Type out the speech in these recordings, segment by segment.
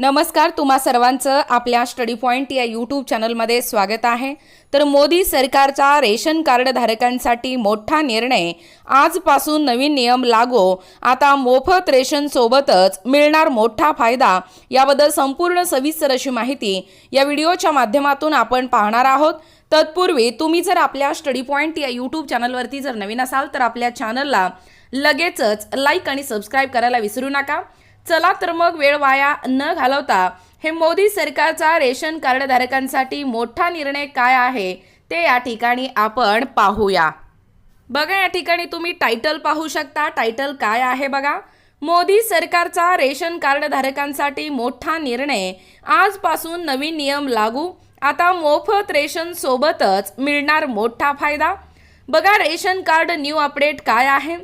नमस्कार तुम्हा सर्वांचं आपल्या स्टडी पॉईंट या यूट्यूब चॅनलमध्ये स्वागत आहे. तर मोदी सरकारचा रेशन कार्ड धारकांसाठी मोठा निर्णय. आजपासून नवीन नियम लागू. आता मोफत रेशन सोबतच मिळणार मोठा फायदा. याबद्दल संपूर्ण सविस्तर अशी माहिती या व्हिडिओच्या माध्यमातून आपण पाहणार आहोत. तत्पूर्वी तुम्ही जर आपल्या स्टडी पॉईंट या यूट्यूब चॅनलवरती जर नवीन असाल तर आपल्या चॅनलला लगेचच लाईक आणि सबस्क्राईब करायला विसरू नका. चला तर मग वेळ वाया न घालवता हे मोदी सरकारचा रेशन कार्ड धारकांसाठी मोठा निर्णय काय आहे ते या ठिकाणी आपण पाहूया. बघा या ठिकाणी तुम्ही टायटल पाहू शकता. टायटल काय आहे बघा? मोदी सरकारचा रेशन कार्ड धारकांसाठी मोठा निर्णय. आजपासून नवीन नियम लागू. आता मोफत रेशन सोबतच मिळणार मोठा फायदा. बघा रेशन कार्ड न्यू अपडेट काय आहे?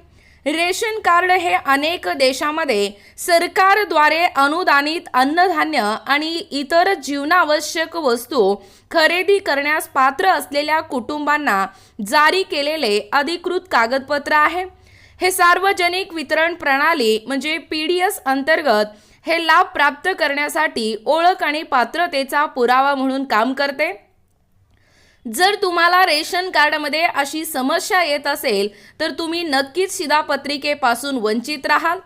रेशन कार्ड हे अनेक देशामध्ये सरकारद्वारे अनुदानित अन्नधान्य आणि इतर जीवनावश्यक वस्तू खरेदी करण्यास पात्र असलेल्या कुटुंबांना जारी केलेले अधिकृत कागदपत्र आहे. हे सार्वजनिक वितरण प्रणाली म्हणजे पी डी एस अंतर्गत हे लाभ प्राप्त करण्यासाठी ओळख आणि पात्रतेचा पुरावा म्हणून काम करते. जर तुम्हाला रेशन कार्डमध्ये अशी समस्या येत असेल तर तुम्ही नक्कीच शिधापत्रिकेपासून वंचित राहाल.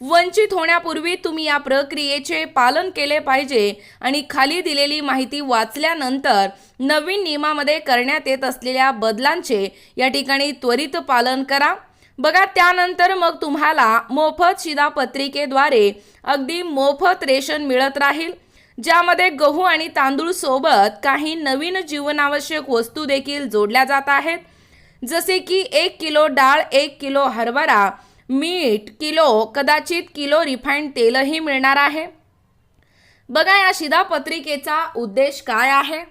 वंचित होण्यापूर्वी तुम्ही या प्रक्रियेचे पालन केले पाहिजे आणि खाली दिलेली माहिती वाचल्यानंतर नवीन नियमामध्ये करण्यात येत असलेल्या बदलांचे या ठिकाणी त्वरित पालन करा. बघा त्यानंतर मग तुम्हाला मोफत शिधापत्रिकेद्वारे अगदी मोफत रेशन मिळत राहील. ज्यामध्ये गहू आणि तांदूळ सोबत काही नवीन जीवनावश्यक वस्तू देखील जोडल्या जात आहेत. जसे की एक किलो डाळ एक किलो हरभरा मीठ किलो कदाचित किलो रिफाईंड तेलही मिळणार आहे. बघा या शिधापत्रिकेचा उद्देश काय आहे?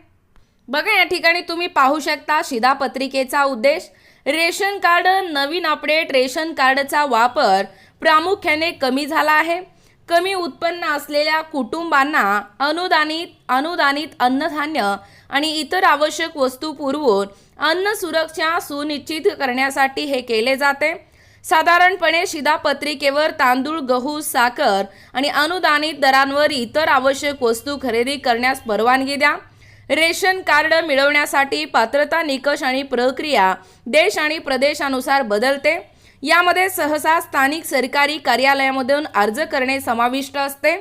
बघा या ठिकाणी तुम्ही पाहू शकता शिधापत्रिकेचा उद्देश. रेशन कार्ड नवीन अपडेट रेशन कार्डचा वापर प्रामुख्याने कमी झाला आहे. कमी उत्पन्न असलेल्या कुटुंबांना अनुदानित अनुदानित अन्नधान्य आणि इतर आवश्यक वस्तू पुरवून अन्न सुरक्षा सुनिश्चित करण्यासाठी हे केले जाते. साधारणपणे शिधापत्रिकेवर तांदूळ गहू साखर आणि अनुदानित दरांवर इतर आवश्यक वस्तू खरेदी करण्यास परवानगी द्या. रेशन कार्ड मिळवण्यासाठी पात्रता निकष आणि प्रक्रिया देश आणि प्रदेशानुसार बदलते. यामध्ये सहसा स्थानिक सरकारी कार्यालयामधून अर्ज करणे समाविष्ट असते.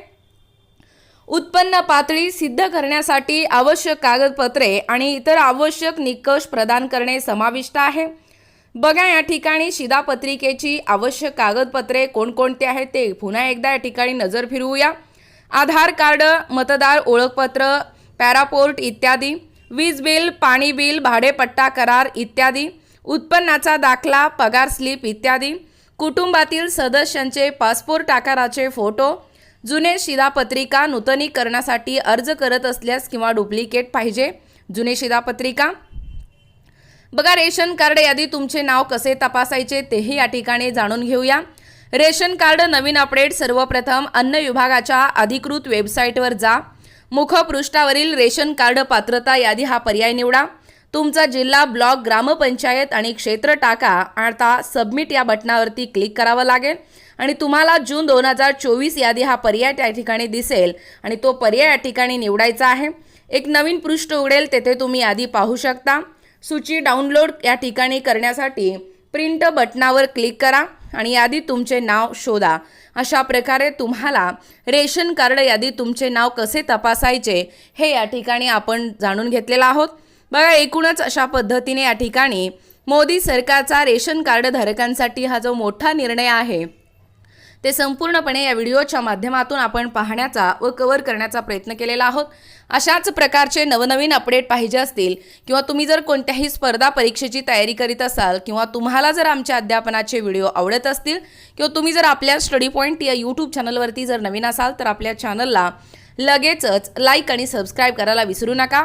उत्पन्न पातळी सिद्ध करण्यासाठी आवश्यक कागदपत्रे आणि इतर आवश्यक निकष प्रदान करणे समाविष्ट आहे. बघा या ठिकाणी शिधापत्रिकेची आवश्यक कागदपत्रे कोणकोणते आहेत ते पुन्हा एकदा या ठिकाणी नजर फिरवूया. आधार कार्ड मतदार ओळखपत्र पॅरापोर्ट इत्यादी वीज बिल पाणी बिल भाडेपट्टा करार इत्यादी. उत्पन्नाचा दाखला पगार स्लिप इत्यादी. कुटुंबातील सदस्यांचे पासपोर्ट आकाराचे फोटो जुने शिधापत्रिका नूतनीकरणासाठी अर्ज करत असल्यास किंवा डुप्लिकेट पाहिजे. जुने शिधापत्रिका. बघा रेशन कार्ड यादी तुमचे नाव कसे तपासायचे तेही या ठिकाणी जाणून घेऊया. रेशन कार्ड नवीन अपडेट सर्वप्रथम अन्न विभागाच्या अधिकृत वेबसाईटवर जा. मुखपृष्ठावरील रेशन कार्ड पात्रता यादी हा पर्याय निवडा. तुमचा जिल्हा ब्लॉक ग्रामपंचायत आणि क्षेत्र टाका. आता सबमिट या बटनावरती क्लिक करावं लागेल. आणि तुम्हाला जून दोन हजार चोवीस यादी हा पर्याय त्या ठिकाणी दिसेल. आणि तो पर्याय या ठिकाणी निवडायचा आहे. एक नवीन पृष्ठ उघडेल तेथे तुम्ही यादी पाहू शकता. सूची डाउनलोड या ठिकाणी करण्यासाठी प्रिंट बटनावर क्लिक करा आणि यादी तुमचे नाव शोधा. अशा प्रकारे तुम्हाला रेशन कार्ड यादी तुमचे नाव कसे तपासायचे हे या ठिकाणी आपण जाणून घेतलेलं आहोत. बघा एकूणच अशा पद्धतीने या ठिकाणी मोदी सरकारचा रेशन कार्ड धारकांसाठी हा जो मोठा निर्णय आहे ते संपूर्णपणे या व्हिडिओच्या माध्यमातून आपण पाहण्याचा व कव्हर करण्याचा प्रयत्न केलेला आहोत. अशाच प्रकारचे नवनवीन अपडेट पाहिजे असतील किंवा तुम्ही जर कोणत्याही स्पर्धा परीक्षेची तयारी करीत असाल किंवा तुम्हाला जर आमच्या अध्यापनाचे व्हिडिओ आवडत असतील किंवा तुम्ही जर आपल्या स्टडी पॉईंट या यूट्यूब चॅनलवरती जर नवीन असाल तर आपल्या चॅनलला लगेचच लाईक आणि सबस्क्राईब करायला विसरू नका.